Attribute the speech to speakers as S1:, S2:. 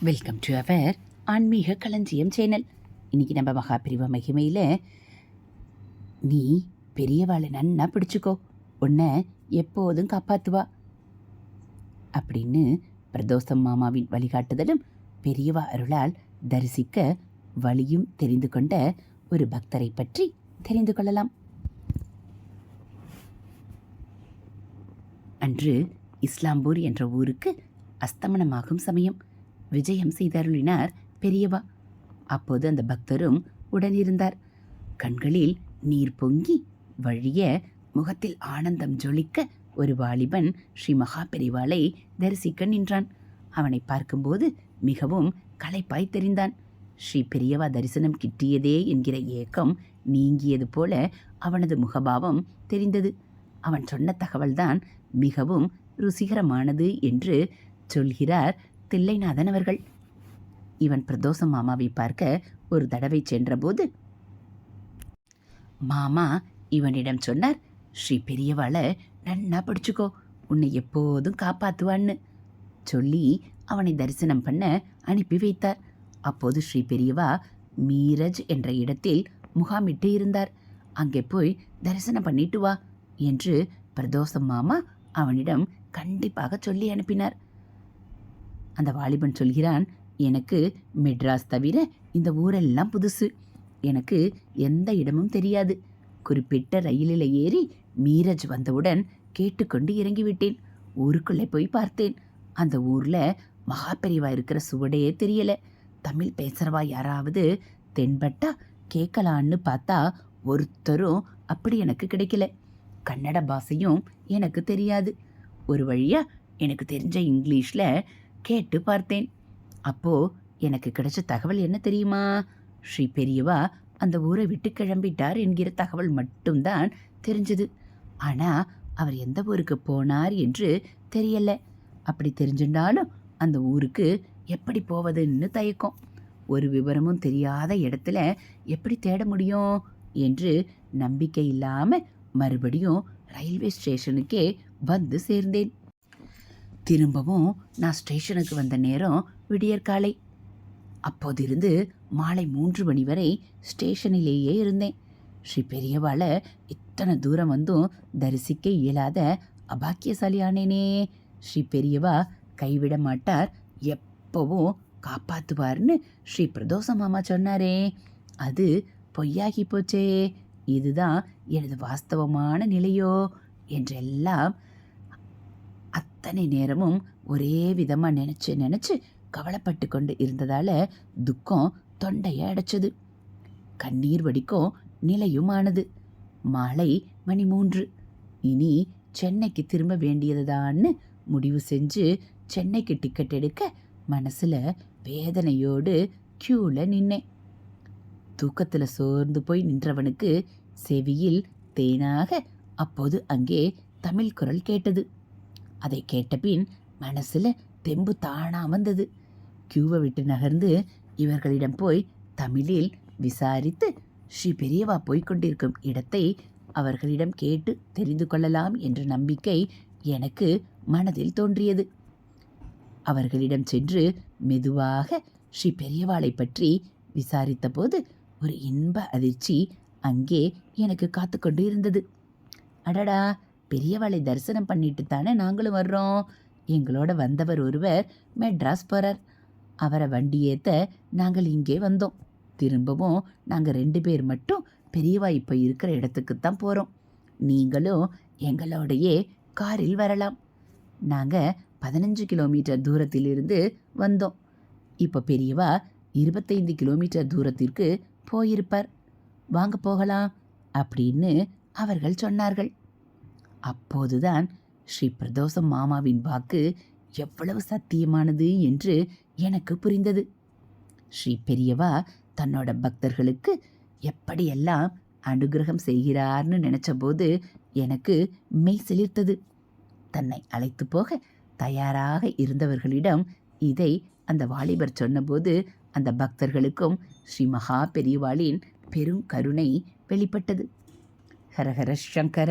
S1: Welcome to our ஆன்மீக களஞ்சியம் channel. இன்னைக்கு நம்ம மகாபிரிவ மகிமையில் நீ பெரியவாளை நன்னா பிடிச்சிக்கோ. உன்னை எப்போதும் காப்பாற்றுவா அப்படின்னு பிரதோஷம் மாமாவின் வழிகாட்டுதலும் பெரியவா அருளால் தரிசிக்க வழியும் தெரிந்து கொண்ட ஒரு பக்தரை பற்றி தெரிந்து கொள்ளலாம். அன்று இஸ்லாம்பூர் என்ற ஊருக்கு அஸ்தமனமாகும் சமயம். விஜயம் செய்தருளினார் பெரியவா. அப்போது அந்த பக்தரும் உடனிருந்தார். கண்களில் நீர் பொங்கி வழிய முகத்தில் ஆனந்தம் ஜொலிக்க ஒரு வாலிபன் ஸ்ரீ மகா பெரிவாளை தரிசிக்க நின்றான். அவனை பார்க்கும்போது மிகவும் களைப்பாய் தெரிந்தான். ஸ்ரீ பெரியவா தரிசனம் கிட்டியதே என்கிற ஏக்கம் நீங்கியது போல அவனது முகபாவம் தெரிந்தது. அவன் சொன்ன தகவல்தான் மிகவும் ருசிகரமானது என்று சொல்கிறார் தில்லைநாதன் அவர்கள் இவன் பிரதோஷம் மாமாவை பார்க்க ஒரு தடவை சென்றபோது மாமா இவனிடம் சொன்னார் ஸ்ரீ பெரியவாளை நன்னா படிச்சுக்கோ உன்னை எப்போதும் காப்பாற்றுவான்னு சொல்லி அவனை தரிசனம் பண்ண அனுப்பி வைத்தார். அப்போது ஸ்ரீ பெரியவா மீரஜ் என்ற இடத்தில் முகாமிட்டு இருந்தார். அங்கே போய் தரிசனம் பண்ணிட்டு வா என்று பிரதோஷம் மாமா அவனிடம் கண்டிப்பாக சொல்லி அனுப்பினார். அந்த வாலிபன் சொல்கிறான் எனக்கு மெட்ராஸ் தவிர இந்த ஊரெல்லாம் புதுசு. எனக்கு எந்த இடமும் தெரியாது. குறிப்பிட்ட ரயிலில் ஏறி மீரஜ் வந்தவுடன் கேட்டுக்கொண்டு இறங்கிவிட்டேன். ஊருக்குள்ளே போய் பார்த்தேன். அந்த ஊரில் மகாபெரிவா இருக்கிற சுவடையே தெரியல. தமிழ் பேசுகிறவா யாராவது தென்பட்டா கேட்கலான்னு பார்த்தா ஒருத்தரும் அப்படி எனக்கு கிடைக்கல. கன்னட பாஷையும் எனக்கு தெரியாது. ஒரு வழியாக எனக்கு தெரிஞ்ச இங்கிலீஷில் கேட்டு பார்த்தேன். அப்போ எனக்கு கிடைச்ச தகவல் என்ன தெரியுமா? ஸ்ரீ பெரியவா அந்த ஊரை விட்டு கிளம்பிட்டார் என்கிற தகவல் மட்டும்தான் தெரிஞ்சது. ஆனா அவர் எந்த ஊருக்கு போனார் என்று தெரியல. அப்படி தெரிஞ்சிருந்தாலும் அந்த ஊருக்கு எப்படி போவதுன்னு தயக்கம். ஒரு விவரமும் தெரியாத இடத்துல எப்படி தேட முடியும் என்று நம்பிக்கை இல்லாம மறுபடியும் ரயில்வே ஸ்டேஷனுக்கே வந்து சேர்ந்தேன். திரும்பவும் நான் ஸ்டேஷனுக்கு வந்த நேரம் விடியற்காலை அப்போதிருந்து மாலை மூன்று மணி வரை ஸ்டேஷனிலேயே இருந்தேன். ஸ்ரீ பெரியவாளை இத்தனை தூரம் வந்தும் தரிசிக்க இயலாத அபாக்கியசாலியானேனே. ஸ்ரீ பெரியவா கைவிட மாட்டார் எப்பவும் காப்பாற்றுவார்னு ஸ்ரீ பிரதோஷ மாமா சொன்னாரே. அது பொய்யாகி போச்சே. இதுதான் எனது வாஸ்தவமான நிலையோ என்றெல்லாம் அத்தனை நேரமும் ஒரே விதமாக நினச்சி நினச்சி கவலைப்பட்டு கொண்டு இருந்ததால் துக்கம் தொண்டையை அடைச்சது. கண்ணீர் வடிக்கும் நிலையுமானது. மாலை மணி மூன்று. இனி சென்னைக்கு திரும்ப வேண்டியதுதான்னு முடிவு செஞ்சு சென்னைக்கு டிக்கெட் எடுக்க மனசில் வேதனையோடு க்யூவில் நின்னேன். தூக்கத்தில் சோர்ந்து போய் நின்றவனுக்கு செவியில் தேனாக அப்போது அங்கே தமிழ் குரல் கேட்டது. அதை கேட்டபின் மனசில் தெம்பு தானா வந்தது. கியூவை விட்டு நகர்ந்து இவர்களிடம் போய் தமிழில் விசாரித்து ஸ்ரீ பெரியவா போய்கொண்டிருக்கும் இடத்தை அவர்களிடம் கேட்டு தெரிந்து கொள்ளலாம் என்ற நம்பிக்கை எனக்கு மனதில் தோன்றியது. அவர்களிடம் சென்று மெதுவாக ஸ்ரீ பெரியவாளை பற்றி விசாரித்தபோது ஒரு இன்ப அதிர்ச்சி அங்கே எனக்கு காத்து கொண்டு இருந்தது அடடா! பெரியவாளை தரிசனம் பண்ணிட்டு தானே நாங்களும் வர்றோம்? எங்களோட வந்தவர் ஒருவர் மெட்ராஸ் போகிறார் அவரை வண்டி ஏற்ற நாங்கள் இங்கே வந்தோம். திரும்பவும் நாங்கள் ரெண்டு பேர் மட்டும் பெரியவா இப்போ இருக்கிற இடத்துக்கு தான் போகிறோம் நீங்களும் எங்களோடையே காரில் வரலாம். நாங்கள் பதினஞ்சு கிலோமீட்டர் தூரத்திலிருந்து வந்தோம். இப்போ பெரியவா இருபத்தைந்து கிலோமீட்டர் தூரத்திற்கு போயிருப்பார். வாங்க போகலாம் அப்படின்னு அவர்கள் சொன்னார்கள். அப்போதுதான் ஸ்ரீ பிரதோஷம் மாமாவின் வாக்கு எவ்வளவு சத்தியமானது என்று எனக்கு புரிந்தது. ஸ்ரீ பெரியவா தன்னோட பக்தர்களுக்கு எப்படியெல்லாம் அனுகிரகம் செய்கிறார்னு நினைச்சபோது எனக்கு மெய் சிலிர்த்தது. தன்னை அழைத்து போக தயாராக இருந்தவர்களிடம் இதை அந்த வாலிபர் சொன்னபோது அந்த பக்தர்களுக்கும் ஸ்ரீ மகா பெரியவாளின் பெரும் கருணை வெளிப்பட்டது. ஹரஹர சங்கர